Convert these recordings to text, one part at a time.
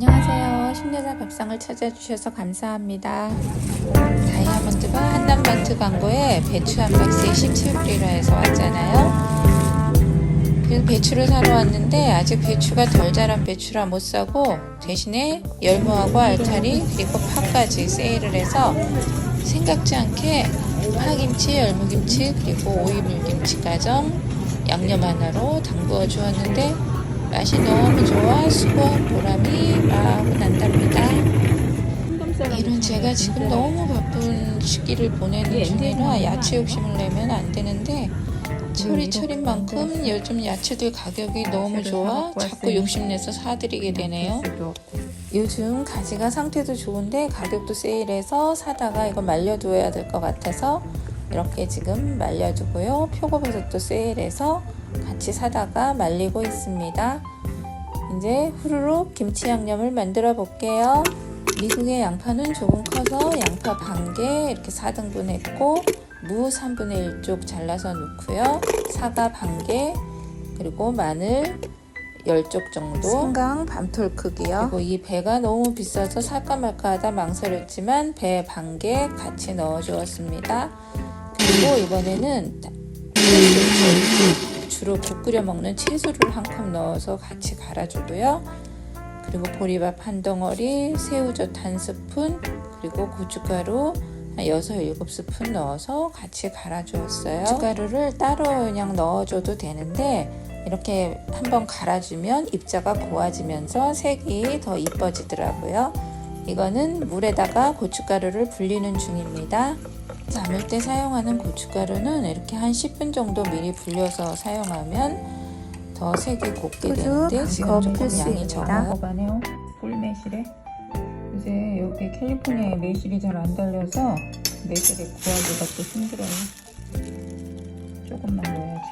신여자 밥상을 찾아주셔서 감사합니다. 다이아몬드바 한남마트 광고에 배추 한 박스에 17불이라 해서 왔잖아요. 그래서 배추를 사러 왔는데 아직 배추가 덜 자란 배추라 못 사고 대신에 열무하고 알타리 그리고 파까지 세일을 해서 생각지 않게 파김치, 열무김치 그리고 오이물김치 가정 양념 하나로 담그어 주었는데 맛이 너무 좋아 수고한 보람이 마구 난답니다. 이런 제가 지금 너무 바쁜 시기를 보내는 중이라 야채 욕심을 내면 안 되는데 철이 철인 만큼 요즘 야채들 가격이 너무 좋아 자꾸 욕심내서 사드리게 되네요. 요즘 가지가 상태도 좋은데 가격도 세일해서 사다가 이거 말려두어야 될 것 같아서 이렇게 지금 말려두고요. 표고버섯도 세일해서 같이 사다가 말리고 있습니다. 이제 후루룩 김치 양념을 만들어 볼게요. 미국의 양파는 조금 커서 양파 반 개 이렇게 4등분 했고 무 3분의 1쪽 잘라서 넣고요. 사과 반 개 그리고 마늘 10쪽 정도 생강 밤톨 크기요. 그리고 이 배가 너무 비싸서 살까 말까 하다 망설였지만 배 반 개 같이 넣어 주었습니다. 그리고 이번에는 주로 국 끓여 먹는 채소를 한 컵 넣어서 같이 갈아주고요. 그리고 보리밥 한 덩어리, 새우젓 한 스푼, 그리고 고춧가루 한 6, 7스푼 넣어서 같이 갈아주었어요. 고춧가루를 따로 그냥 넣어줘도 되는데 이렇게 한번 갈아주면 입자가 고와지면서 색이 더 이뻐지더라고요. 이거는 물에다가 고춧가루를 불리는 중입니다. 담을 때 사용하는 고춧가루는 이렇게 한 10분 정도 미리 불려서 사용하면 더 색이 곱게 되는데 지금 조금 양이 적어요. 가네요. 꿀 매실에 요새 여기 캘리포니아에 매실이 잘 안 달려서 매실에 구하기가 또 힘들어요. 조금만 넣어야지.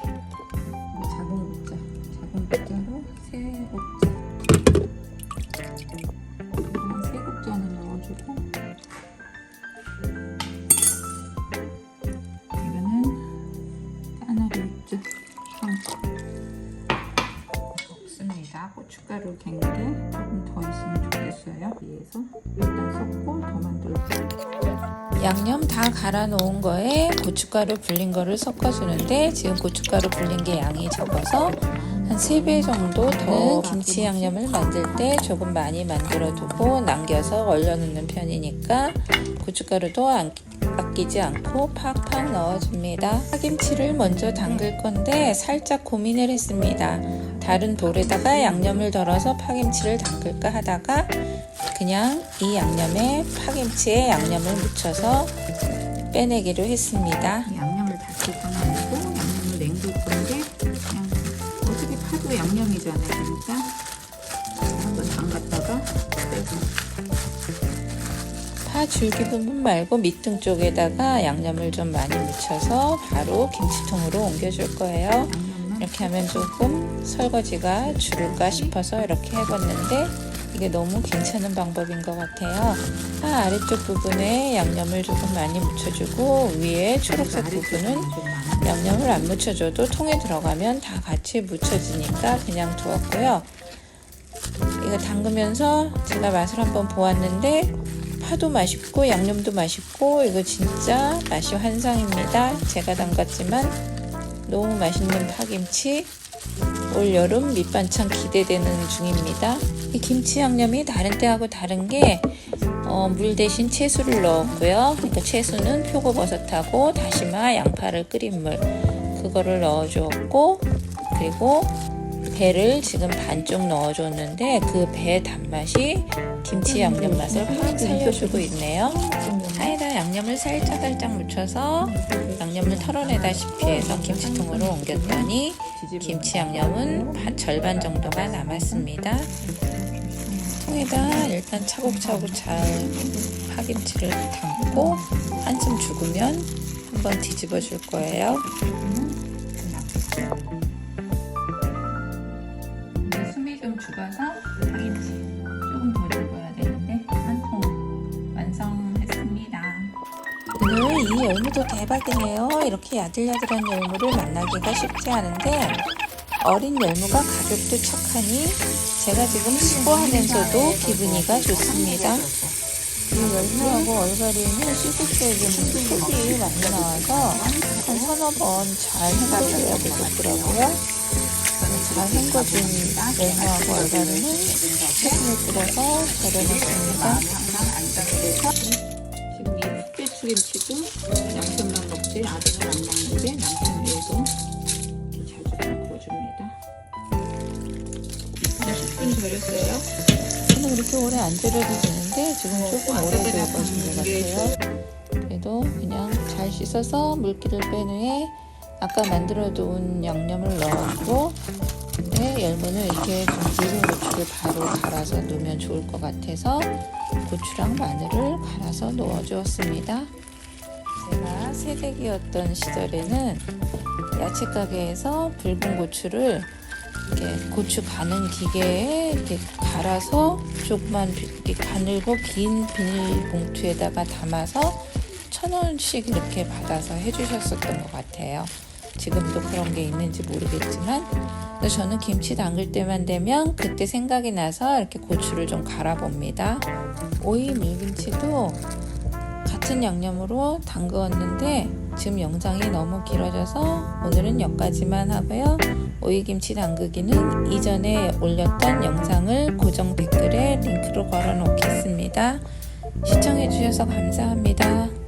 고춧가루 갱게 조금 더 있으면 좋겠어요. 위에서 일단 섞고 더 만들고 양념 다 갈아 놓은 거에 고춧가루 불린 거를 섞어주는데 지금 고춧가루 불린 게 양이 적어서 한 3배 정도 더 김치 양념을 만들 때 조금 많이 만들어 두고 남겨서 얼려 놓는 편이니까 고춧가루도 안, 아끼지 않고 팍팍 넣어줍니다. 파김치를 먼저 담글 건데 살짝 고민을 했습니다. 다른 돌에다가 양념을 덜어서 파김치를 담글까 하다가 그냥 이 양념에 파김치에 양념을 묻혀서 빼내기로 했습니다. 양념을 다쓸 건 아니고 양념을 냉둘 건데 그냥 어차피 파도 양념이잖아요. 그러니까 한번 담갔다가 빼고 파 줄기 부분 말고 밑등 쪽에다가 양념을 좀 많이 묻혀서 바로 김치통으로 옮겨줄 거예요. 이렇게 하면 조금 설거지가 줄을까 싶어서 이렇게 해봤는데 이게 너무 괜찮은 방법인 것 같아요. 파 아래쪽 부분에 양념을 조금 많이 묻혀주고 위에 초록색 부분은. 양념을 안 묻혀줘도 통에 들어가면 다 같이 묻혀지니까 그냥 두었고요. 이거 담그면서 제가 맛을 한번 보았는데 파도 맛있고 양념도 맛있고 이거 진짜 맛이 환상입니다. 제가 담갔지만 너무 맛있는 파김치 올 여름 밑반찬 기대되는 중입니다. 이 김치 양념이 다른 때하고 다른 게 어, 물 대신 채소를 넣었고요. 그러니까 채소는 표고버섯하고 다시마, 양파를 끓인 물 그거를 넣어주었고 그리고 배를 지금 반쪽 넣어줬는데 그 배 단맛이 김치 양념 맛을 확 살려주고 있네요. 양념을 살짝 살짝 묻혀서 양념을 털어내다시피 해서 김치통으로 옮겼더니 김치 양념은 반 절반 정도가 남았습니다. 통에다 일단 차곡차곡 잘 파김치를 담고 한숨 죽으면 한번 뒤집어 줄 거예요. 이제 숨이 좀 죽어서 파김치 이 열무도 대박이네요. 이렇게 야들야들한 열무를 만나기가 쉽지 않은데 어린 열무가 가격도 착하니 제가 지금 습고하면서도 기분이가 좋습니다. 이 열무하고 얼갈이는 씻을 때좀 색이 많이 나와서 한 서너 번 잘 헹궈줘야 되겠더라고요. 잘 헹궈준 열무하고 얼갈이는 소금을 뿌려서 절여놓습니다. 흑배추김치도 남편만 먹지 아들은 안 먹는데 남편 이렇게 자주 좀 구워줍니다. 10분 절였어요. 저는 그렇게 오래 안 절여도 되는데 지금 조금 오래 절여진 것 같아요. 그래도 그냥 잘 씻어서 물기를 뺀 후에 아까 만들어 놓은 양념을 넣었 고 근데 열무는 이렇게 좀 굵은 고추를 바로 갈아서 넣으면 좋을 것 같아서 고추랑 마늘을 갈아서 넣어 주었습니다. 제가 새댁이었던 시절에는 야채 가게에서 붉은 고추를 이렇게 고추 가는 기계에 이렇게 갈아서 조그만 비- 이렇게 가늘고 긴 비닐 봉투에다가 담아서 천 원씩 이렇게 받아서 해주셨었던 것 같아요. 지금도 그런 게 있는지 모르겠지만, 저는 김치 담글 때만 되면 그때 생각이 나서 이렇게 고추를 좀 갈아봅니다. 오이 물김치도 같은 양념으로 담그었는데 지금 영상이 너무 길어져서 오늘은 여기까지만 하고요. 오이김치 담그기는 이전에 올렸던 영상을 고정 댓글에 링크로 걸어 놓겠습니다. 시청해 주셔서 감사합니다.